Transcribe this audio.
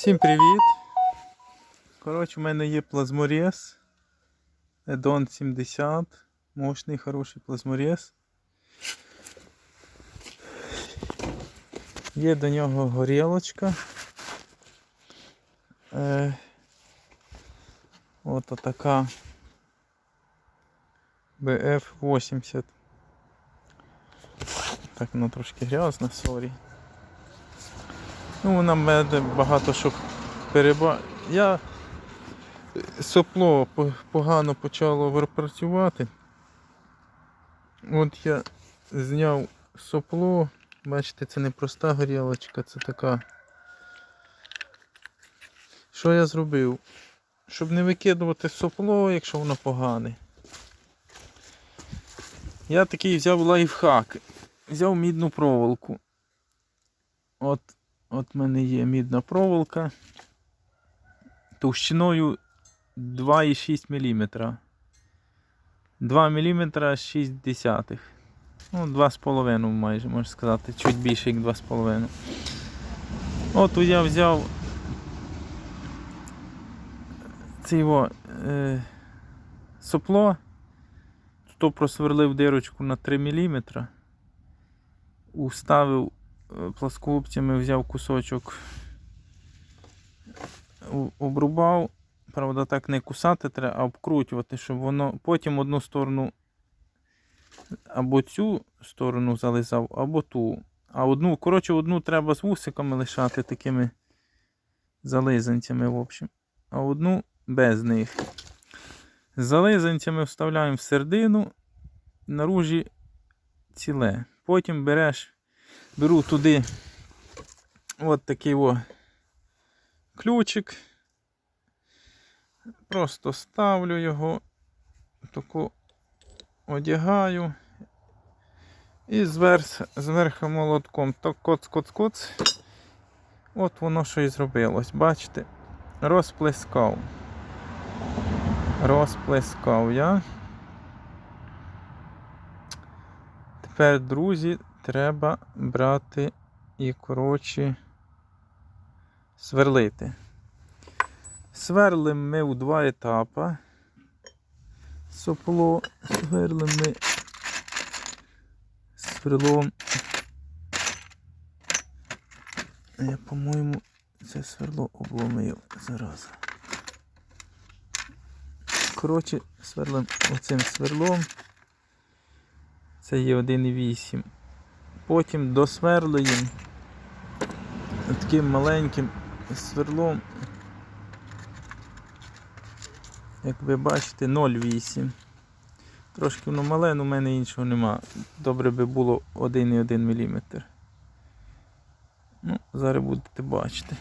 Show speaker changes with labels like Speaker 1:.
Speaker 1: Всім привіт! Коротше, у мене є плазморез. Едон 70. Мощний, хороший плазморез. Є до нього горілочка. Е, от така BF80. Так, воно трошки грязно, сорі. Ну, вона мене багато що переба. Я сопло погано почало працювати. От я зняв сопло. Бачите, це не проста горілочка, це така. Що я зробив? Щоб не викидувати сопло, якщо воно погане. Я такий взяв лайфхак. Взяв мідну проволоку. От От в мене є мідна проволока товщиною 2,6 мм. 2 мм 6 десятих. Ну, 2,5 майже, можна сказати, чуть більше, як 2,5. От я взяв це його е, сопло, то просверлив дирочку на 3 мм, уставив е, взяв кусочок, обрубав. Правда, так не кусати треба, а обкручувати, щоб воно потім одну сторону або цю сторону зализав, або ту. А одну, коротше, одну треба з вусиками лишати такими зализанцями, в общем. А одну без них. З зализанцями вставляємо в середину, наружі ціле. Потім береш беру туди от такий о ключик. Просто ставлю його, таку одягаю і зверх, зверху молотком так коц-коц-коц. От воно що і зробилось, бачите? Розплескав. Розплескав я. Тепер, друзі, треба брати і, коротше, сверлити. Сверлимо ми у два етапи. Сопло сверлимо ми сверлом. Я, по-моєму, це сверло обломив зараз. Коротше, сверлимо оцим сверлом. Це є 1,8. Потім досверлюємо таким маленьким сверлом. Як ви бачите, 0,8. Трошки воно мале, але у мене іншого нема. Добре би було 1,1 мм. Ну, зараз будете бачити.